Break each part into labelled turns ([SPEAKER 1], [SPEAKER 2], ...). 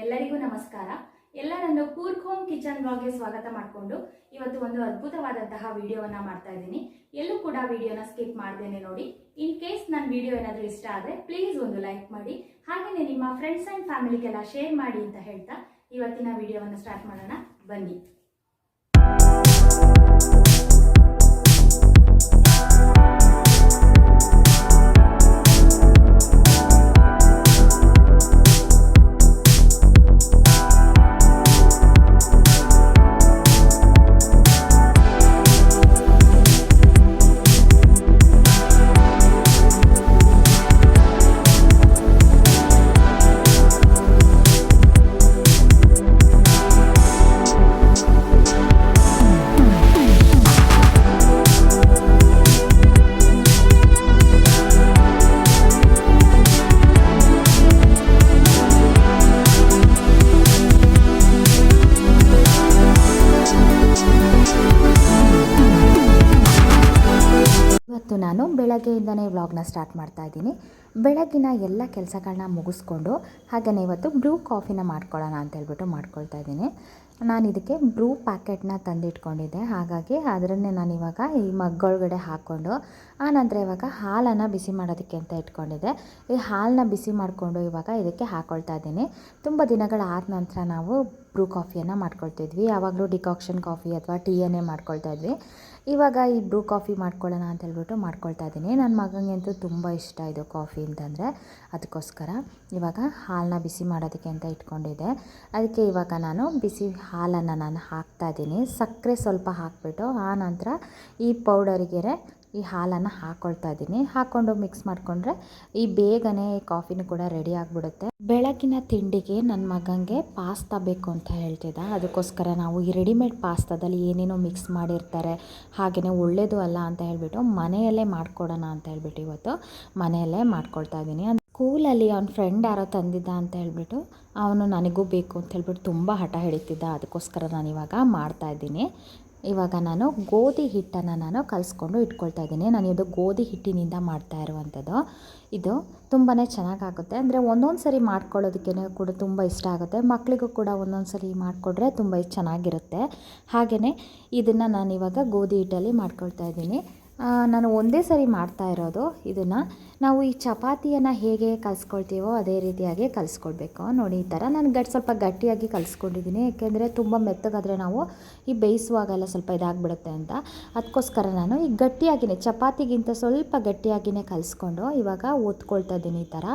[SPEAKER 1] ಎಲ್ಲರಿಗೂ ನಮಸ್ಕಾರ. ಎಲ್ಲರನ್ನು ಕೂರ್ಕ್ ಹೋಮ್ ಕಿಚನ್ ಬ್ಲಾಗ್ಗೆ ಸ್ವಾಗತ ಮಾಡಿಕೊಂಡು ಇವತ್ತು ಒಂದು ಅದ್ಭುತವಾದಂತಹ ವಿಡಿಯೋವನ್ನ ಮಾಡ್ತಾ ಇದ್ದೀನಿ. ಎಲ್ಲೂ ಕೂಡ ವಿಡಿಯೋನ ಸ್ಕಿಪ್ ಮಾಡ್ದೇನೆ ನೋಡಿ. ಇನ್ ಕೇಸ್ ನನ್ನ ವಿಡಿಯೋ ಏನಾದರೂ ಇಷ್ಟ ಆದರೆ ಪ್ಲೀಸ್ ಒಂದು ಲೈಕ್ ಮಾಡಿ. ಹಾಗೆಯೇ ನಿಮ್ಮ ಫ್ರೆಂಡ್ಸ್ ಆ್ಯಂಡ್ ಫ್ಯಾಮಿಲಿಗೆಲ್ಲ ಶೇರ್ ಮಾಡಿ ಅಂತ ಹೇಳ್ತಾ ಇವತ್ತಿನ ವಿಡಿಯೋವನ್ನು ಸ್ಟಾರ್ಟ್ ಮಾಡೋಣ. ಬನ್ನಿ.
[SPEAKER 2] ಇವತ್ತು ನಾನು ಬೆಳಗ್ಗೆಯಿಂದನೇ ವ್ಲಾಗ್ನ ಸ್ಟಾರ್ಟ್ ಮಾಡ್ತಾ ಇದ್ದೀನಿ. ಬೆಳಗ್ಗಿನ ಎಲ್ಲ ಕೆಲಸಗಳನ್ನ ಮುಗಿಸ್ಕೊಂಡು ಹಾಗೆಯೇ ಇವತ್ತು ಬ್ರೂ ಕಾಫಿನ ಮಾಡ್ಕೊಳ್ಳೋಣ ಅಂತ ಹೇಳ್ಬಿಟ್ಟು ಮಾಡ್ಕೊಳ್ತಾ ಇದ್ದೀನಿ. ನಾನು ಇದಕ್ಕೆ ಬ್ರೂ ಪ್ಯಾಕೆಟ್ನ ತಂದಿಟ್ಕೊಂಡಿದ್ದೆ. ಹಾಗಾಗಿ ಅದರನ್ನೇ ನಾನು ಇವಾಗ ಈ ಮಗ್ಗೊಳಗಡೆ ಹಾಕ್ಕೊಂಡು ಆನಂತರ ಇವಾಗ ಹಾಲನ್ನು ಬಿಸಿ ಮಾಡೋದಕ್ಕೆ ಅಂತ ಇಟ್ಕೊಂಡಿದ್ದೆ. ಈ ಹಾಲನ್ನ ಬಿಸಿ ಮಾಡಿಕೊಂಡು ಇವಾಗ ಇದಕ್ಕೆ ಹಾಕ್ಕೊಳ್ತಾ ಇದ್ದೀನಿ. ತುಂಬ ದಿನಗಳ ಆದ ನಂತರ ನಾವು ಬ್ರೂ ಕಾಫಿಯನ್ನು ಮಾಡ್ಕೊಳ್ತಿದ್ವಿ ಯಾವಾಗಲೂ ಡಿಕಾಕ್ಷನ್ ಕಾಫಿ ಅಥವಾ ಟೀಯನ್ನೇ ಮಾಡ್ಕೊಳ್ತಾ ಇದ್ವಿ. ಇವಾಗ ಈ ಬ್ರೂ ಕಾಫಿ ಮಾಡ್ಕೊಳ್ಳೋಣ ಅಂತ ಹೇಳ್ಬಿಟ್ಟು ಮಾಡ್ಕೊಳ್ತಾ ಇದ್ದೀನಿ. ನನ್ನ ಮಗನಿಗೆ ಅಂತೂ ತುಂಬ ಇಷ್ಟ ಇದು ಕಾಫಿ ಅಂತಂದರೆ. ಅದಕ್ಕೋಸ್ಕರ ಇವಾಗ ಹಾಲನ್ನ ಬಿಸಿ ಮಾಡೋದಕ್ಕೆ ಅಂತ ಇಟ್ಕೊಂಡಿದ್ದೆ. ಅದಕ್ಕೆ ಇವಾಗ ನಾನು ಬಿಸಿ ಹಾಲನ್ನು ನಾನು ಹಾಕ್ತಾ ಇದ್ದೀನಿ. ಸಕ್ಕರೆ ಸ್ವಲ್ಪ ಹಾಕಿಬಿಟ್ಟು ಆ ನಂತರ ಈ ಪೌಡರಿಗೆ ಈ ಹಾಲನ್ನು ಹಾಕ್ಕೊಳ್ತಾ ಇದ್ದೀನಿ. ಹಾಕ್ಕೊಂಡು ಮಿಕ್ಸ್ ಮಾಡಿಕೊಂಡ್ರೆ ಈ ಬೇಗನೆ ಕಾಫಿನೂ ಕೂಡ ರೆಡಿ ಆಗಿಬಿಡುತ್ತೆ. ಬೆಳಗಿನ ತಿಂಡಿಗೆ ನನ್ನ ಮಗನಿಗೆ ಪಾಸ್ತಾ ಬೇಕು ಅಂತ ಹೇಳ್ತಿದ್ದ. ಅದಕ್ಕೋಸ್ಕರ ನಾವು ಈ ರೆಡಿಮೇಡ್ ಪಾಸ್ತಾದಲ್ಲಿ ಏನೇನೋ ಮಿಕ್ಸ್ ಮಾಡಿರ್ತಾರೆ ಹಾಗೆಯೇ ಒಳ್ಳೇದು ಅಲ್ಲ ಅಂತ ಹೇಳಿಬಿಟ್ಟು ಮನೆಯಲ್ಲೇ ಮಾಡ್ಕೊಡೋಣ ಅಂತ ಹೇಳ್ಬಿಟ್ಟು ಇವತ್ತು ಮನೆಯಲ್ಲೇ ಮಾಡ್ಕೊಳ್ತಾ ಇದ್ದೀನಿ. ಸ್ಕೂಲಲ್ಲಿ ಅವ್ನ ಫ್ರೆಂಡ್ ಯಾರೋ ತಂದಿದ್ದ ಅಂತ ಹೇಳ್ಬಿಟ್ಟು ಅವನು ನನಗೂ ಬೇಕು ಅಂತ ಹೇಳ್ಬಿಟ್ಟು ತುಂಬ ಹಠ ಹಿಡಿತಿದ್ದ. ಅದಕ್ಕೋಸ್ಕರ ನಾನು ಇವಾಗ ಮಾಡ್ತಾಯಿದ್ದೀನಿ ಇವಾಗ ನಾನು ಗೋಧಿ ಹಿಟ್ಟನ್ನು ನಾನು ಕಲಿಸ್ಕೊಂಡು ಇಟ್ಕೊಳ್ತಾ ಇದ್ದೀನಿ. ನಾನು ಇದು ಗೋಧಿ ಹಿಟ್ಟಿನಿಂದ ಮಾಡ್ತಾ ಇರುವಂಥದ್ದು. ಇದು ತುಂಬಾ ಚೆನ್ನಾಗಾಗುತ್ತೆ. ಅಂದರೆ ಒಂದೊಂದು ಸರಿ ಮಾಡ್ಕೊಳ್ಳೋದಕ್ಕೆ ಕೂಡ ತುಂಬ ಇಷ್ಟ ಆಗುತ್ತೆ. ಮಕ್ಕಳಿಗೂ ಕೂಡ ಒಂದೊಂದು ಸರಿ ಮಾಡಿಕೊಟ್ರೆ ತುಂಬ ಚೆನ್ನಾಗಿರುತ್ತೆ. ಹಾಗೆಯೇ ಇದನ್ನು ನಾನು ಇವಾಗ ಗೋಧಿ ಹಿಟ್ಟಲ್ಲಿ ಮಾಡ್ಕೊಳ್ತಾ ಇದ್ದೀನಿ. ನಾನು ಒಂದೇ ಸರಿ ಮಾಡ್ತಾ ಇರೋದು ಇದನ್ನು. ನಾವು ಈ ಚಪಾತಿಯನ್ನು ಹೇಗೆ ಕಲಿಸ್ಕೊಳ್ತೀವೋ ಅದೇ ರೀತಿಯಾಗಿ ಕಲಿಸ್ಕೊಳ್ಬೇಕು ನೋಡಿ, ಈ ಥರ ನಾನು ಗಟ್ಟಿ ಸ್ವಲ್ಪ ಗಟ್ಟಿಯಾಗಿ ಕಲಿಸ್ಕೊಂಡಿದ್ದೀನಿ ಏಕೆಂದರೆ ತುಂಬ ಮೆತ್ತಗಾದರೆ ನಾವು ಈ ಬೇಯಿಸುವಾಗೆಲ್ಲ ಸ್ವಲ್ಪ ಇದಾಗ್ಬಿಡುತ್ತೆ ಅಂತ. ಅದಕ್ಕೋಸ್ಕರ ನಾನು ಈ ಗಟ್ಟಿಯಾಗಿಯೇ ಚಪಾತಿಗಿಂತ ಸ್ವಲ್ಪ ಗಟ್ಟಿಯಾಗಿಯೇ ಕಲಿಸ್ಕೊಂಡು ಇವಾಗ ಒತ್ಕೊಳ್ತಾ ಇದ್ದೀನಿ ಈ ಥರ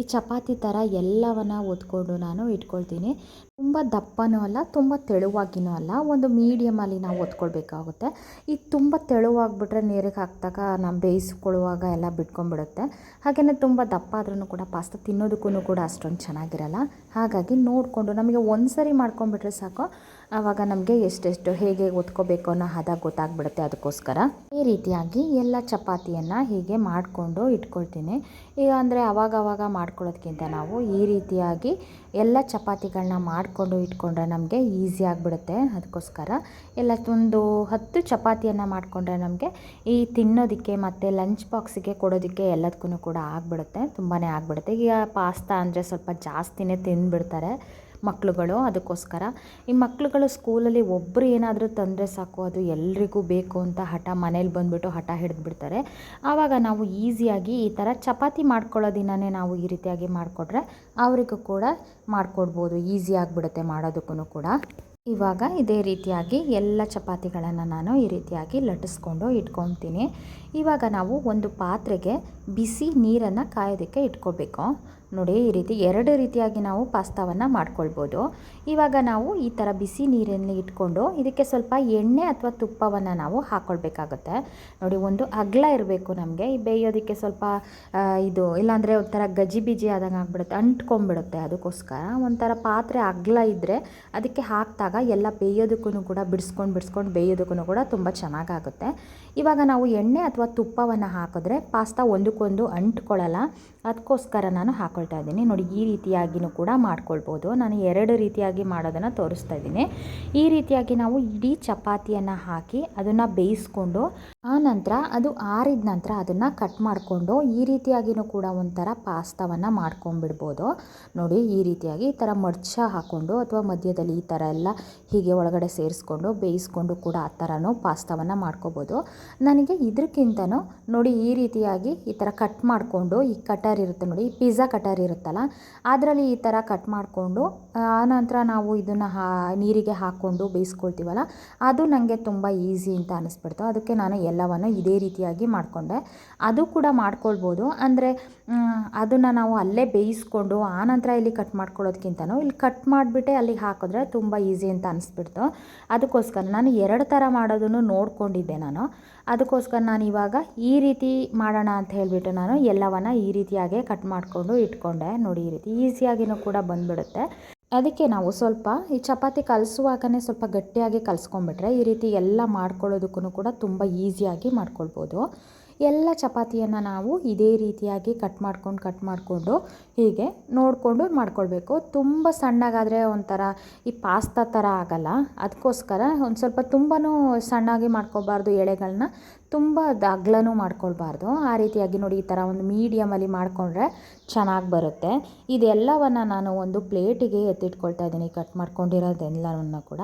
[SPEAKER 2] ಈ ಚಪಾತಿ ಥರ ಎಲ್ಲವನ್ನು ಒತ್ಕೊಂಡು ನಾನು ಇಟ್ಕೊಳ್ತೀನಿ. ತುಂಬ ದಪ್ಪನೂ ಅಲ್ಲ, ತುಂಬ ತೆಳುವಾಗಿನೂ ಅಲ್ಲ. ಒಂದು ಮೀಡಿಯಮಲ್ಲಿ ನಾವು ಒತ್ಕೊಳ್ಬೇಕಾಗುತ್ತೆ ಇದು ತುಂಬ ತೆಳುವಾಗಿಬಿಟ್ರೆ ನೀರಿಗೆ ಹಾಕಿದಾಗ ನಾವು ಬೇಯಿಸ್ಕೊಳ್ಳುವಾಗ ಎಲ್ಲ ಬಿಟ್ಕೊಂಡ್ಬಿಡುತ್ತೆ. ಹಾಗೆಯೇ ತುಂಬ ದಪ್ಪ ಆದ್ರೂ ಕೂಡ ಪಾಸ್ತಾ ತಿನ್ನೋದಕ್ಕೂ ಕೂಡ ಅಷ್ಟೊಂದು ಚೆನ್ನಾಗಿರಲ್ಲ. ಹಾಗಾಗಿ ನೋಡಿಕೊಂಡು ನಮಗೆ ಒಂದು ಸರಿ ಮಾಡ್ಕೊಂಡ್ಬಿಟ್ರೆ ಸಾಕು. ಆವಾಗ ನಮಗೆ ಎಷ್ಟೆಷ್ಟು ಹೇಗೆ ಒತ್ಕೋಬೇಕು ಅನ್ನೋ ಹದ ಗೊತ್ತಾಗ್ಬಿಡುತ್ತೆ ಅದಕ್ಕೋಸ್ಕರ. ಈ ರೀತಿಯಾಗಿ ಎಲ್ಲ ಚಪಾತಿಯನ್ನು ಹೀಗೆ ಮಾಡಿಕೊಂಡು ಇಟ್ಕೊಳ್ತೀನಿ. ಈಗ ಅಂದರೆ ಅವಾಗವಾಗ ಮಾಡ್ಕೊಳ್ಳೋದ್ಕಿಂತ ಮಾಡ್ಕೊಳ್ಳೋದಕ್ಕಿಂತ ನಾವು ಈ ರೀತಿಯಾಗಿ ಎಲ್ಲ ಚಪಾತಿಗಳನ್ನ ಮಾಡಿಕೊಂಡು ಇಟ್ಕೊಂಡ್ರೆ ನಮಗೆ ಈಸಿ ಆಗಿಬಿಡುತ್ತೆ ಅದಕ್ಕೋಸ್ಕರ. ಎಲ್ಲ ಒಂದು ಹತ್ತು ಚಪಾತಿಯನ್ನು ಮಾಡಿಕೊಂಡ್ರೆ ನಮಗೆ ಈ ತಿನ್ನೋದಕ್ಕೆ ಮತ್ತು ಲಂಚ್ ಬಾಕ್ಸಿಗೆ ಕೊಡೋದಕ್ಕೆ ಎಲ್ಲದಕ್ಕೂ ಕೂಡ ಆಗಿಬಿಡುತ್ತೆ ತುಂಬಾ ಆಗಿಬಿಡುತ್ತೆ. ಈಗ ಪಾಸ್ತಾ ಅಂದರೆ ಸ್ವಲ್ಪ ಜಾಸ್ತಿನೇ ತಿಂದುಬಿಡ್ತಾರೆ. ಮಕ್ಕಳುಗಳು ಅದಕ್ಕೋಸ್ಕರ. ಈ ಮಕ್ಕಳುಗಳು ಸ್ಕೂಲಲ್ಲಿ ಒಬ್ಬರು ಏನಾದರೂ ತಂದರೆ ಸಾಕು, ಅದು ಎಲ್ರಿಗೂ ಬೇಕು ಅಂತ ಹಠ ಮನೇಲಿ ಬಂದುಬಿಟ್ಟು ಹಠ ಹಿಡಿದ್ಬಿಡ್ತಾರೆ. ಆವಾಗ ನಾವು ಈಸಿಯಾಗಿ ಈ ಥರ ಚಪಾತಿ ಮಾಡ್ಕೊಳ್ಳೋ ದಿನವೇ ನಾವು ಈ ರೀತಿಯಾಗಿ ಮಾಡಿಕೊಟ್ರೆ ಅವರಿಗೂ ಕೂಡ ಮಾಡಿಕೊಡ್ಬೋದು, ಈಸಿ ಆಗಿಬಿಡುತ್ತೆ ಮಾಡೋದಕ್ಕೂ ಕೂಡ. ಇವಾಗ ಇದೇ ರೀತಿಯಾಗಿ ಎಲ್ಲ ಚಪಾತಿಗಳನ್ನು ನಾನು ಈ ರೀತಿಯಾಗಿ ಲಟ್ಟಿಸ್ಕೊಂಡು ಇಟ್ಕೊತೀನಿ ಇವಾಗ ನಾವು ಒಂದು ಪಾತ್ರೆಗೆ ಬಿಸಿ ನೀರನ್ನು ಕಾಯೋದಕ್ಕೆ ಇಟ್ಕೋಬೇಕು. ನೋಡಿ, ಈ ರೀತಿ ಎರಡು ರೀತಿಯಾಗಿ ನಾವು ಪಾಸ್ತಾವನ್ನು ಮಾಡ್ಕೊಳ್ಬೋದು. ಇವಾಗ ನಾವು ಈ ಥರ ಬಿಸಿ ನೀರಲ್ಲಿ ಇಟ್ಕೊಂಡು ಇದಕ್ಕೆ ಸ್ವಲ್ಪ ಎಣ್ಣೆ ಅಥವಾ ತುಪ್ಪವನ್ನು ನಾವು ಹಾಕ್ಕೊಳ್ಬೇಕಾಗುತ್ತೆ ನೋಡಿ, ಒಂದು ಅಗಲ ಇರಬೇಕು ನಮಗೆ. ಈ ಬೇಯೋದಕ್ಕೆ ಸ್ವಲ್ಪ ಇದು, ಇಲ್ಲಾಂದರೆ ಒಂಥರ ಗಜಿ ಬಿಜಿ ಆದಂಗೆ ಆಗ್ಬಿಡುತ್ತೆ ಅಂಟ್ಕೊಂಬಿಡುತ್ತೆ ಅದಕ್ಕೋಸ್ಕರ. ಒಂಥರ ಪಾತ್ರೆ ಅಗಲ ಇದ್ದರೆ ಅದಕ್ಕೆ ಹಾಕಿದಾಗ ಎಲ್ಲ ಬೇಯೋದಕ್ಕೂ ಕೂಡ ಬಿಡಿಸ್ಕೊಂಡು ಬಿಡಿಸ್ಕೊಂಡು ಬೇಯೋದಕ್ಕೂ ಕೂಡ ತುಂಬ ಚೆನ್ನಾಗಾಗುತ್ತೆ. ಇವಾಗ ನಾವು ಎಣ್ಣೆ ಅಥವಾ ತುಪ್ಪವನ್ನು ಹಾಕಿದ್ರೆ ಪಾಸ್ತಾ ಒಂದಕ್ಕೊಂದು ಅಂಟ್ಕೊಳ್ಳಲ್ಲ. ಅದಕ್ಕೋಸ್ಕರ ನಾನು ಹಾಕ್ಕೊಳ್ತಾ ಇದ್ದೀನಿ. ನೋಡಿ, ಈ ರೀತಿಯಾಗಿಯೂ ಕೂಡ ಮಾಡ್ಕೊಳ್ಬೋದು. ನಾನು ಎರಡು ರೀತಿಯಾಗಿ ಮಾಡೋದನ್ನು ತೋರಿಸ್ತಾ ಇದ್ದೀನಿ. ಈ ರೀತಿಯಾಗಿ ನಾವು ಇಡೀ ಚಪಾತಿಯನ್ನು ಹಾಕಿ ಅದನ್ನು ಬೇಯಿಸ್ಕೊಂಡು, ಆ ನಂತರ ಅದು ಆರಿದ ನಂತರ ಅದನ್ನು ಕಟ್ ಮಾಡಿಕೊಂಡು, ಈ ರೀತಿಯಾಗಿಯೂ ಕೂಡ ಒಂಥರ ಪಾಸ್ತಾವನ್ನು ಮಾಡ್ಕೊಂಡ್ಬಿಡ್ಬೋದು. ನೋಡಿ, ಈ ರೀತಿಯಾಗಿ ಈ ಥರ ಮಡ್ಚ ಹಾಕ್ಕೊಂಡು ಅಥವಾ ಮಧ್ಯದಲ್ಲಿ ಈ ಥರ ಎಲ್ಲ ಹೀಗೆ ಒಳಗಡೆ ಸೇರಿಸ್ಕೊಂಡು, ಬೇಯಿಸ್ಕೊಂಡು ಕೂಡ ಆ ಥರನೂ ಪಾಸ್ತಾವನ್ನು ಮಾಡ್ಕೋಬೋದು ನನಗೆ ಇದಕ್ಕಿಂತನೂ ನೋಡಿ, ಈ ರೀತಿಯಾಗಿ ಈ ಥರ ಕಟ್ ಮಾಡಿಕೊಂಡು, ಈ ಕಟರ್ ಇರುತ್ತೆ ನೋಡಿ ಪಿಜ್ಜಾ ಕಟರ್ ಇರುತ್ತಲ್ಲ, ಅದರಲ್ಲಿ ಈ ಥರ ಕಟ್ ಮಾಡಿಕೊಂಡು ಆನಂತರ ನಾವು ಇದನ್ನು ಹಾ, ನೀರಿಗೆ ಹಾಕ್ಕೊಂಡು ಬೇಯಿಸ್ಕೊಳ್ತೀವಲ್ಲ, ಅದು ನನಗೆ ತುಂಬ ಈಸಿ ಅಂತ ಅನ್ನಿಸ್ಬಿಡ್ತು ಅದಕ್ಕೆ ನಾನು ಎಲ್ಲವನ್ನು ಇದೇ ರೀತಿಯಾಗಿ ಮಾಡಿಕೊಂಡೆ. ಅದು ಕೂಡ ಮಾಡ್ಕೊಳ್ಬೋದು. ಅಂದರೆ ಅದನ್ನು ನಾವು ಅಲ್ಲೇ ಬೇಯಿಸ್ಕೊಂಡು, ಆನಂತರ ಇಲ್ಲಿ ಕಟ್ ಮಾಡ್ಕೊಳ್ಳೋದಕ್ಕಿಂತನೂ ಇಲ್ಲಿ ಕಟ್ ಮಾಡಿಬಿಟ್ಟೆ ಅಲ್ಲಿಗೆ ಹಾಕಿದ್ರೆ ತುಂಬ ಈಸಿ ಅಂತ ಅನಿಸ್ಬಿಡ್ತು. ಅದಕ್ಕೋಸ್ಕರ ನಾನು ಎರಡು ಥರ ಮಾಡೋದನ್ನು ನೋಡಿಕೊಂಡಿದ್ದೆ ನಾನು. ಅದಕ್ಕೋಸ್ಕರ ನಾನು ಇವಾಗ ಈ ರೀತಿ ಮಾಡೋಣ ಅಂತ ಹೇಳಿಬಿಟ್ಟು ನಾನು ಎಲ್ಲವನ್ನು ಈ ರೀತಿಯಾಗೆ ಕಟ್ ಮಾಡಿಕೊಂಡು ಇಟ್ಕೊಂಡೆ. ನೋಡಿ, ಈ ರೀತಿ ಈಸಿಯಾಗಿನೂ ಕೂಡ ಬಂದುಬಿಡುತ್ತೆ. ಅದಕ್ಕೆ ನಾವು ಸ್ವಲ್ಪ ಈ ಚಪಾತಿ ಕಲಿಸುವಾಗನೇ ಸ್ವಲ್ಪ ಗಟ್ಟಿಯಾಗಿ ಕಲಿಸ್ಕೊಂಬಿಟ್ರೆ ಈ ರೀತಿ ಎಲ್ಲ ಮಾಡ್ಕೊಳ್ಳೋದಕ್ಕೂ ಕೂಡ ತುಂಬ ಈಸಿಯಾಗಿ ಮಾಡ್ಕೊಳ್ಬೋದು. ಎಲ್ಲ ಚಪಾತಿಯನ್ನು ನಾವು ಇದೇ ರೀತಿಯಾಗಿ ಕಟ್ ಮಾಡ್ಕೊಂಡು ಕಟ್ ಮಾಡಿಕೊಂಡು ಹೀಗೆ ನೋಡಿಕೊಂಡು ಮಾಡ್ಕೊಳ್ಬೇಕು. ತುಂಬ ಸಣ್ಣಗಾದರೆ ಒಂಥರ ಈ ಪಾಸ್ತಾ ಥರ ಆಗಲ್ಲ. ಅದಕ್ಕೋಸ್ಕರ ಒಂದು ಸ್ವಲ್ಪ ತುಂಬಾ ಸಣ್ಣಾಗಿ ಮಾಡ್ಕೋಬಾರ್ದು ಎಳೆಗಳನ್ನ ತುಂಬ ದಗ್ಲನೂ ಮಾಡ್ಕೊಳ್ಬಾರ್ದು. ಆ ರೀತಿಯಾಗಿ ನೋಡಿ ಈ ಥರ ಒಂದು ಮೀಡಿಯಮಲ್ಲಿ ಮಾಡಿಕೊಂಡ್ರೆ ಚೆನ್ನಾಗಿ ಬರುತ್ತೆ. ಇದೆಲ್ಲವನ್ನು ನಾನು ಒಂದು ಪ್ಲೇಟಿಗೆ ಎತ್ತಿಟ್ಕೊಳ್ತಾ ಇದ್ದೀನಿ ಕಟ್ ಮಾಡ್ಕೊಂಡಿರೋದೆಲ್ಲವನ್ನು ಕೂಡ.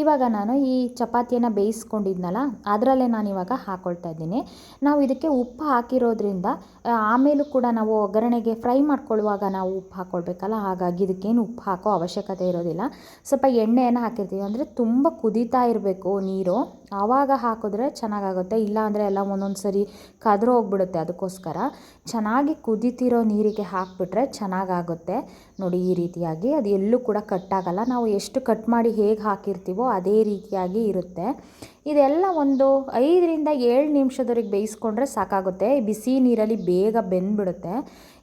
[SPEAKER 2] ಇವಾಗ ನಾನು ಈ ಚಪಾತಿಯನ್ನು ಬೇಯಿಸ್ಕೊಂಡಿದ್ನಲ್ಲ, ಅದರಲ್ಲೇ ನಾನು ಇವಾಗ ಹಾಕ್ಕೊಳ್ತಾ ಇದ್ದೀನಿ. ನಾವು ಇದಕ್ಕೆ ಉಪ್ಪು ಹಾಕಿರೋದ್ರಿಂದ ಆಮೇಲೂ ಕೂಡ ನಾವು ಒಗ್ಗರಣೆಗೆ ಫ್ರೈ ಮಾಡ್ಕೊಳ್ಳುವಾಗ ನಾವು ಉಪ್ಪು ಹಾಕ್ಕೊಳ್ಬೇಕಲ್ಲ ಹಾಗಾಗಿ ಇದಕ್ಕೇನು ಉಪ್ಪು ಹಾಕೋ ಅವಶ್ಯಕತೆ ಇರೋದಿಲ್ಲ. ಸ್ವಲ್ಪ ಎಣ್ಣೆಯನ್ನು ಹಾಕಿರ್ತೀವಿ. ಅಂದರೆ ತುಂಬ ಕುದೀತಾ ಇರಬೇಕು ನೀರು. ಆವಾಗ ಹಾಕಿದ್ರೆ ಚೆನ್ನಾಗಾಗುತ್ತೆ, ಇಲ್ಲ ಅಂದರೆ ಎಲ್ಲ ಒಂದೊಂದು ಸರಿ ಕದ್ರು ಹೋಗ್ಬಿಡುತ್ತೆ ಅದಕ್ಕೋಸ್ಕರ. ಚೆನ್ನಾಗಿ ಕುದಿತಿರೋ ನೀರಿಗೆ ಹಾಕಿಬಿಟ್ರೆ ಚೆನ್ನಾಗಾಗುತ್ತೆ. ನೋಡಿ ಈ ರೀತಿಯಾಗಿ. ಅದು ಎಲ್ಲೂ ಕೂಡ ಕಟ್ಟಾಗಲ್ಲ. ನಾವು ಎಷ್ಟು ಕಟ್ ಮಾಡಿ ಹೇಗೆ ಹಾಕಿರ್ತೀವೋ ಅದೇ ರೀತಿಯಾಗಿ ಇರುತ್ತೆ. ಇದೆಲ್ಲ ಒಂದು ಐದರಿಂದ ಏಳು ನಿಮಿಷದವರೆಗೆ ಬೇಯಿಸ್ಕೊಂಡ್ರೆ ಸಾಕಾಗುತ್ತೆ. ಬಿಸಿ ನೀರಲ್ಲಿ ಬೇಗ ಬೆಂದ್ಬಿಡುತ್ತೆ.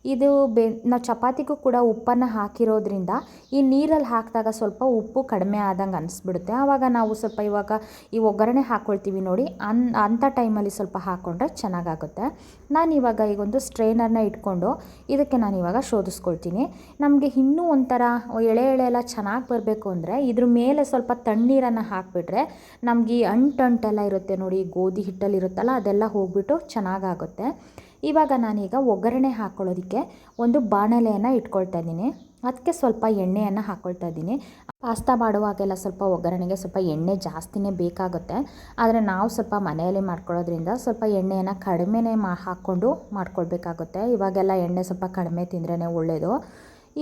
[SPEAKER 2] ಇದು ಬೆ, ನಾವು ಚಪಾತಿಗೂ ಕೂಡ ಉಪ್ಪನ್ನು ಹಾಕಿರೋದ್ರಿಂದ ಈ ನೀರಲ್ಲಿ ಹಾಕಿದಾಗ ಸ್ವಲ್ಪ ಉಪ್ಪು ಕಡಿಮೆ ಆದಂಗೆ ಅನಿಸ್ಬಿಡುತ್ತೆ. ಆವಾಗ ನಾವು ಸ್ವಲ್ಪ ಇವಾಗ ಈ ಒಗ್ಗರಣೆ ಹಾಕ್ಕೊಳ್ತೀವಿ ನೋಡಿ, ಅನ್, ಅಂಥ ಟೈಮಲ್ಲಿ ಸ್ವಲ್ಪ ಹಾಕ್ಕೊಂಡ್ರೆ ಚೆನ್ನಾಗಾಗುತ್ತೆ. ನಾನು ಇವಾಗ ಈಗ ಒಂದು ಸ್ಟ್ರೈನರ್ನ ಇಟ್ಕೊಂಡು ಇದಕ್ಕೆ ನಾನು ಇವಾಗ ಶೋಧಿಸ್ಕೊಳ್ತೀನಿ. ನಮಗೆ ಇನ್ನೂ ಒಂಥರ ಎಳೆ ಎಳೆ ಎಲ್ಲ ಚೆನ್ನಾಗಿ ಬರಬೇಕು ಅಂದರೆ ಇದ್ರ ಮೇಲೆ ಸ್ವಲ್ಪ ತಣ್ಣೀರನ್ನು ಹಾಕಿಬಿಟ್ರೆ ನಮಗೆ ಈ ಅಂಟಂಟೆಲ್ಲ ಇರುತ್ತೆ ನೋಡಿ, ಗೋಧಿ ಹಿಟ್ಟಲ್ಲಿ ಇರುತ್ತಲ್ಲ ಅದೆಲ್ಲ ಹೋಗ್ಬಿಟ್ಟು ಚೆನ್ನಾಗಾಗುತ್ತೆ. ಇವಾಗ ನಾನೀಗ ಒಗ್ಗರಣೆ ಹಾಕ್ಕೊಳ್ಳೋದಕ್ಕೆ ಒಂದು ಬಾಣಲೆಯನ್ನು ಇಟ್ಕೊಳ್ತಾ ಇದ್ದೀನಿ. ಅದಕ್ಕೆ ಸ್ವಲ್ಪ ಎಣ್ಣೆಯನ್ನು ಹಾಕ್ಕೊಳ್ತಾ ಇದ್ದೀನಿ. ಪಾಸ್ತಾ ಮಾಡುವಾಗೆಲ್ಲ ಸ್ವಲ್ಪ ಒಗ್ಗರಣೆಗೆ ಸ್ವಲ್ಪ ಎಣ್ಣೆ ಜಾಸ್ತಿನೇ ಬೇಕಾಗುತ್ತೆ. ಆದರೆ ನಾವು ಸ್ವಲ್ಪ ಮನೆಯಲ್ಲಿ ಮಾಡ್ಕೊಳ್ಳೋದ್ರಿಂದ ಸ್ವಲ್ಪ ಎಣ್ಣೆಯನ್ನು ಕಡಿಮೆನೇ ಮಾ ಹಾಕ್ಕೊಂಡು ಮಾಡ್ಕೊಳ್ಬೇಕಾಗುತ್ತೆ. ಇವಾಗೆಲ್ಲ ಎಣ್ಣೆ ಸ್ವಲ್ಪ ಕಡಿಮೆ ತಿಂದ್ರೇ ಒಳ್ಳೆಯದು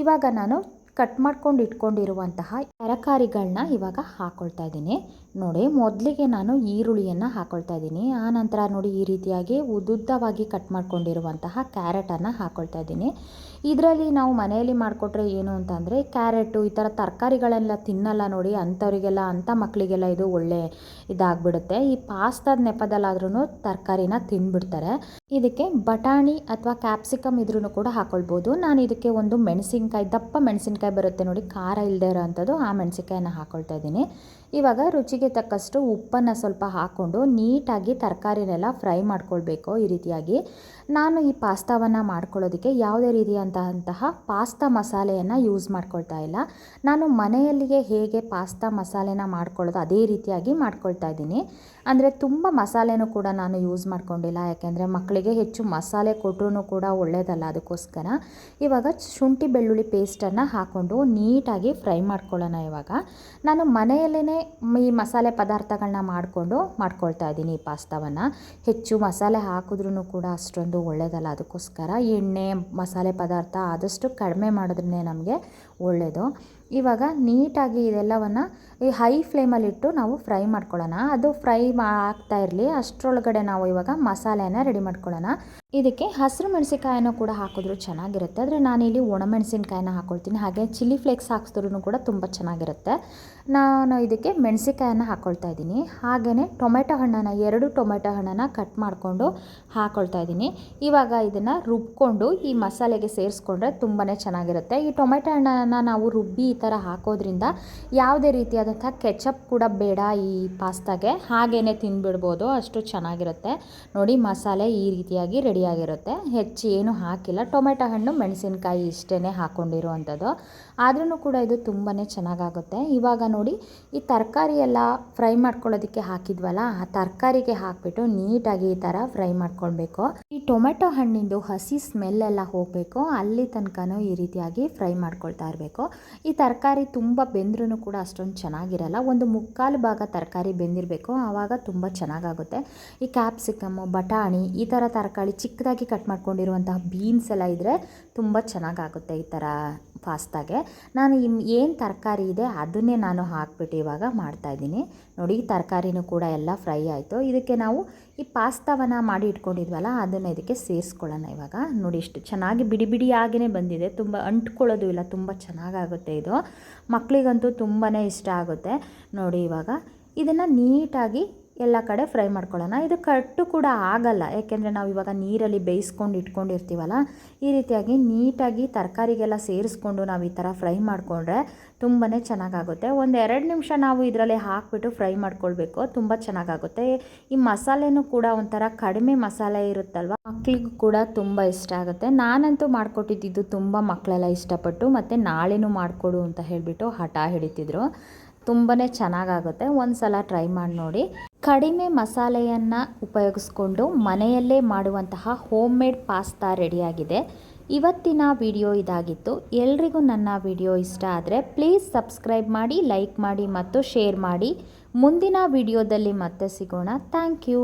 [SPEAKER 2] ಇವಾಗ ನಾನು ಕಟ್ ಮಾಡ್ಕೊಂಡು ಇಟ್ಕೊಂಡಿರುವಂತಹ ತರಕಾರಿಗಳನ್ನ ಇವಾಗ ಹಾಕ್ಕೊಳ್ತಾ ಇದ್ದೀನಿ. ನೋಡಿ, ಮೊದಲಿಗೆ ನಾನು ಈರುಳ್ಳಿಯನ್ನು ಹಾಕೊಳ್ತಾ ಇದ್ದೀನಿ. ಆನಂತರ ನೋಡಿ, ಈ ರೀತಿಯಾಗಿ ಉದ್ದುದ್ದವಾಗಿ ಕಟ್ ಮಾಡ್ಕೊಂಡಿರುವಂತಹ ಕ್ಯಾರೆಟನ್ನು ಹಾಕೊಳ್ತಾ ಇದ್ದೀನಿ. ಇದರಲ್ಲಿ ನಾವು ಮನೆಯಲ್ಲಿ ಮಾಡಿಕೊಟ್ರೆ ಏನು ಅಂತಂದರೆ, ಕ್ಯಾರೆಟು, ಈ ಥರ ತರಕಾರಿಗಳೆಲ್ಲ ತಿನ್ನಲ್ಲ ನೋಡಿ, ಅಂಥವರಿಗೆಲ್ಲ, ಅಂಥ ಮಕ್ಕಳಿಗೆಲ್ಲ ಇದು ಒಳ್ಳೆ ಇದಾಗ್ಬಿಡುತ್ತೆ. ಈ ಪಾಸ್ತಾದ ನೆಪದಲ್ಲಾದ್ರೂ ತರಕಾರಿನ ತಿಂದ್ಬಿಡ್ತಾರೆ ಇದಕ್ಕೆ ಬಟಾಣಿ ಅಥವಾ ಕ್ಯಾಪ್ಸಿಕಮ್ ಇದ್ರೂ ಕೂಡ ಹಾಕ್ಕೊಳ್ಬೋದು ನಾನು ಇದಕ್ಕೆ ಒಂದು ಮೆಣಸಿನ್ಕಾಯಿ, ದಪ್ಪ ಮೆಣಸಿನ್ಕಾಯಿ ಬರುತ್ತೆ ನೋಡಿ ಖಾರ ಇಲ್ಲದೆ ಇರೋ ಅಂಥದ್ದು ಆ ಮೆಣಸಿಕಾಯನ್ನ ಹಾಕ್ಕೊಳ್ತಾ ಇದ್ದೀನಿ. ಇವಾಗ ರುಚಿಗೆ ತಕ್ಕಷ್ಟು ಉಪ್ಪನ್ನು ಸ್ವಲ್ಪ ಹಾಕ್ಕೊಂಡು ನೀಟಾಗಿ ತರಕಾರಿನೆಲ್ಲ ಫ್ರೈ ಮಾಡ್ಕೊಳ್ಬೇಕು ಈ ರೀತಿಯಾಗಿ. ನಾನು ಈ ಪಾಸ್ತಾವನ್ನು ಮಾಡ್ಕೊಳ್ಳೋದಕ್ಕೆ ಯಾವುದೇ ರೀತಿಯಂತಹ ಪಾಸ್ತಾ ಮಸಾಲೆಯನ್ನು ಯೂಸ್ ಮಾಡ್ಕೊಳ್ತಾ ಇಲ್ಲ. ನಾನು ಮನೆಯಲ್ಲಿಯೇ ಹೇಗೆ ಪಾಸ್ತಾ ಮಸಾಲೆನ ಮಾಡ್ಕೊಳ್ಳೋದು ಅದೇ ರೀತಿಯಾಗಿ ಮಾಡ್ಕೊಳ್ತಾ ಇದ್ದೀನಿ. ಅಂದರೆ ತುಂಬ ಮಸಾಲೆನೂ ಕೂಡ ನಾನು ಯೂಸ್ ಮಾಡ್ಕೊಂಡಿಲ್ಲ, ಯಾಕೆಂದರೆ ಮಕ್ಕಳಿಗೆ ಹೆಚ್ಚು ಮಸಾಲೆ ಕೊಟ್ಟರು ಕೂಡ ಒಳ್ಳೆಯದಲ್ಲ ಅದಕ್ಕೋಸ್ಕರ. ಇವಾಗ ಶುಂಠಿ ಬೆಳ್ಳುಳ್ಳಿ ಪೇಸ್ಟನ್ನು ಹಾಕ್ಕೊಂಡು ನೀಟಾಗಿ ಫ್ರೈ ಮಾಡ್ಕೊಳ್ಳೋಣ ಇವಾಗ. ನಾನು ಮನೆಯಲ್ಲೇ ಈ ಮಸಾಲೆ ಪದಾರ್ಥಗಳನ್ನ ಮಾಡಿಕೊಂಡು ಮಾಡ್ಕೊಳ್ತಾ ಇದ್ದೀನಿ ಈ ಪಾಸ್ತಾವನ್ನು. ಹೆಚ್ಚು ಮಸಾಲೆ ಹಾಕಿದ್ರೂ ಕೂಡ ಅಷ್ಟೊಂದು ಒಳ್ಳೆಯದಲ್ಲ ಅದಕ್ಕೋಸ್ಕರ ಎಣ್ಣೆ, ಮಸಾಲೆ ಪದಾರ್ಥ ಆದಷ್ಟು ಕಡಿಮೆ ಮಾಡಿದ್ರೇ ನಮಗೆ ಒಳ್ಳೆಯದು ಇವಾಗ ನೀಟಾಗಿ ಇದೆಲ್ಲವನ್ನು ಈ ಹೈ ಫ್ಲೇಮಲ್ಲಿಟ್ಟು ನಾವು ಫ್ರೈ ಮಾಡ್ಕೊಳ್ಳೋಣ. ಅದು ಫ್ರೈ ಆಗ್ತಾ ಇರಲಿ, ಅಷ್ಟರೊಳಗಡೆ ನಾವು ಇವಾಗ ಮಸಾಲೆನ ರೆಡಿ ಮಾಡ್ಕೊಳ್ಳೋಣ. ಇದಕ್ಕೆ ಹಸಿರು ಮೆಣಸಿನ್ಕಾಯನ್ನು ಕೂಡ ಹಾಕಿದ್ರು ಚೆನ್ನಾಗಿರುತ್ತೆ. ಆದರೆ ನಾನಿಲ್ಲಿ ಒಣಮೆಣಸಿನ್ಕಾಯಿನ ಹಾಕ್ಕೊಳ್ತೀನಿ ಹಾಗೆ ಚಿಲ್ಲಿ ಫ್ಲೇಕ್ಸ್ ಹಾಕಿಸಿದ್ರು ಕೂಡ ತುಂಬ ಚೆನ್ನಾಗಿರುತ್ತೆ. ನಾನು ಇದಕ್ಕೆ ಮೆಣಸಿನ್ಕಾಯನ್ನು ಹಾಕ್ಕೊಳ್ತಾ ಇದ್ದೀನಿ. ಹಾಗೆಯೇ ಟೊಮೆಟೊ ಹಣ್ಣನ್ನು, ಎರಡು ಟೊಮೆಟೊ ಹಣ್ಣನ್ನು ಕಟ್ ಮಾಡಿಕೊಂಡು ಹಾಕ್ಕೊಳ್ತಾ ಇದ್ದೀನಿ. ಇವಾಗ ಇದನ್ನು ರುಬ್ಕೊಂಡು ಈ ಮಸಾಲೆಗೆ ಸೇರಿಸ್ಕೊಂಡ್ರೆ ತುಂಬಾ ಚೆನ್ನಾಗಿರುತ್ತೆ. ಈ ಟೊಮೆಟೊ ಹಣ್ಣನ್ನು ನಾವು ರುಬ್ಬಿ ಥರ ಹಾಕೋದ್ರಿಂದ ಯಾವುದೇ ರೀತಿಯಾದಂಥ ಕೆಚಪ್ ಕೂಡ ಬೇಡ ಈ ಪಾಸ್ತಾಗೆ. ಹಾಗೇ ತಿಂದ್ಬಿಡ್ಬೋದು ಅಷ್ಟು ಚೆನ್ನಾಗಿರುತ್ತೆ. ನೋಡಿ, ಮಸಾಲೆ ಈ ರೀತಿಯಾಗಿ ರೆಡಿಯಾಗಿರುತ್ತೆ. ಹೆಚ್ಚು ಏನು ಹಾಕಿಲ್ಲ. ಟೊಮೆಟೊ ಹಣ್ಣು ಮೆಣಸಿನಕಾಯಿ ಇಷ್ಟೇ ಹಾಕ್ಕೊಂಡಿರುವಂಥದ್ದು ಆದ್ರೂ ಕೂಡ ಇದು ತುಂಬಾ ಚೆನ್ನಾಗಾಗುತ್ತೆ. ಇವಾಗ ನೋಡಿ, ಈ ತರಕಾರಿ ಎಲ್ಲ ಫ್ರೈ ಮಾಡ್ಕೊಳ್ಳೋದಕ್ಕೆ ಹಾಕಿದ್ವಲ್ಲ, ಆ ತರಕಾರಿಗೆ ಹಾಕಿಬಿಟ್ಟು ನೀಟಾಗಿ ಈ ಥರ ಫ್ರೈ ಮಾಡ್ಕೊಳ್ಬೇಕು. ಈ ಟೊಮೆಟೊ ಹಣ್ಣಿಂದು ಹಸಿ ಸ್ಮೆಲ್ ಎಲ್ಲ ಹೋಗಬೇಕು, ಅಲ್ಲಿ ತನಕನೂ ಈ ರೀತಿಯಾಗಿ ಫ್ರೈ ಮಾಡ್ಕೊಳ್ತಾ ಇರಬೇಕು. ಈ ತರಕಾರಿ ತುಂಬ ಬೆಂದ್ರೂ ಕೂಡ ಅಷ್ಟೊಂದು ಚೆನ್ನಾಗಿರಲ್ಲ, ಒಂದು ಮುಕ್ಕಾಲು ಭಾಗ ತರಕಾರಿ ಬೆಂದಿರಬೇಕು, ಆವಾಗ ತುಂಬ ಚೆನ್ನಾಗಾಗುತ್ತೆ. ಈ ಕ್ಯಾಪ್ಸಿಕಮ್ಮು, ಬಟಾಣಿ, ಈ ಥರ ತರಕಾರಿ ಚಿಕ್ಕದಾಗಿ ಕಟ್ ಮಾಡ್ಕೊಂಡಿರುವಂತಹ ಬೀನ್ಸ್ ಎಲ್ಲ ಇದ್ದರೆ ತುಂಬ ಚೆನ್ನಾಗಾಗುತ್ತೆ ಈ ಥರ ಪಾಸ್ತಾಗೆ ನಾನು ಏನು ತರಕಾರಿ ಇದೆ ಅದನ್ನೇ ನಾನು ಹಾಕ್ಬಿಟ್ಟು ಇವಾಗ ಮಾಡ್ತಾಯಿದ್ದೀನಿ ನೋಡಿ ತರಕಾರಿನೂ ಕೂಡ ಎಲ್ಲ ಫ್ರೈ ಆಯಿತು. ಇದಕ್ಕೆ ನಾವು ಈ ಪಾಸ್ತಾವನ್ನು ಮಾಡಿ ಇಟ್ಕೊಂಡಿದ್ವಲ್ಲ, ಅದನ್ನು ಇದಕ್ಕೆ ಸೇರಿಸ್ಕೊಳ್ಳೋಣ ಇವಾಗ. ನೋಡಿ, ಇಷ್ಟು ಚೆನ್ನಾಗಿ ಬಿಡಿ ಬಿಡಿಯಾಗಿಯೇ ಬಂದಿದೆ. ತುಂಬ ಅಂಟ್ಕೊಳ್ಳೋದು ಇಲ್ಲ, ತುಂಬ ಚೆನ್ನಾಗಾಗುತ್ತೆ ಇದು. ಮಕ್ಕಳಿಗಂತೂ ತುಂಬಾ ಇಷ್ಟ ಆಗುತ್ತೆ. ನೋಡಿ ಇವಾಗ ಇದನ್ನು ನೀಟಾಗಿ ಎಲ್ಲ ಕಡೆ ಫ್ರೈ ಮಾಡ್ಕೊಳ್ಳೋಣ. ಇದು ಕಟ್ಟು ಕೂಡ ಆಗಲ್ಲ. ಯಾಕೆಂದರೆ ನಾವು ಇವಾಗ ನೀರಲ್ಲಿ ಬೇಯಿಸ್ಕೊಂಡು ಇಟ್ಕೊಂಡಿರ್ತೀವಲ್ಲ, ಈ ರೀತಿಯಾಗಿ ನೀಟಾಗಿ ತರಕಾರಿಗೆಲ್ಲ ಸೇರಿಸ್ಕೊಂಡು ನಾವು ಈ ಥರ ಫ್ರೈ ಮಾಡಿಕೊಂಡ್ರೆ ತುಂಬಾ ಚೆನ್ನಾಗಾಗುತ್ತೆ. ಒಂದು ಎರಡು ನಿಮಿಷ ನಾವು ಇದರಲ್ಲಿ ಹಾಕಿಬಿಟ್ಟು ಫ್ರೈ ಮಾಡ್ಕೊಳ್ಬೇಕು. ತುಂಬ ಚೆನ್ನಾಗಾಗುತ್ತೆ. ಈ ಮಸಾಲೆನೂ ಕೂಡ ಒಂಥರ ಕಡಿಮೆ ಮಸಾಲೆ ಇರುತ್ತಲ್ವ, ಮಕ್ಳಿಗೂ ಕೂಡ ತುಂಬ ಇಷ್ಟ ಆಗುತ್ತೆ. ನಾನಂತೂ ಮಾಡಿಕೊಟ್ಟಿದ್ದು ತುಂಬ ಮಕ್ಕಳೆಲ್ಲ ಇಷ್ಟಪಟ್ಟು, ಮತ್ತು ನಾಳೆನೂ ಮಾಡಿಕೊಡು ಅಂತ ಹೇಳಿಬಿಟ್ಟು ಹಠ ಹಿಡಿತಿದ್ರು. ತುಂಬಾ ಚೆನ್ನಾಗಾಗುತ್ತೆ. ಒಂದು ಸಲ ಟ್ರೈ ಮಾಡಿ ನೋಡಿ. ಕಡಿಮೆ ಮಸಾಲೆಯನ್ನು ಉಪಯೋಗಿಸ್ಕೊಂಡು ಮನೆಯಲ್ಲೇ ಮಾಡುವಂತಹ ಹೋಮ್ ಮೇಡ್ ಪಾಸ್ತಾ ರೆಡಿಯಾಗಿದೆ. ಇವತ್ತಿನ ವಿಡಿಯೋ ಇದಾಗಿತ್ತು. ಎಲ್ರಿಗೂ ನನ್ನ ವಿಡಿಯೋ ಇಷ್ಟ ಆದರೆ ಪ್ಲೀಸ್ ಸಬ್ಸ್ಕ್ರೈಬ್ ಮಾಡಿ, ಲೈಕ್ ಮಾಡಿ ಮತ್ತು ಶೇರ್ ಮಾಡಿ. ಮುಂದಿನ ವಿಡಿಯೋದಲ್ಲಿ ಮತ್ತೆ ಸಿಗೋಣ. Thank you.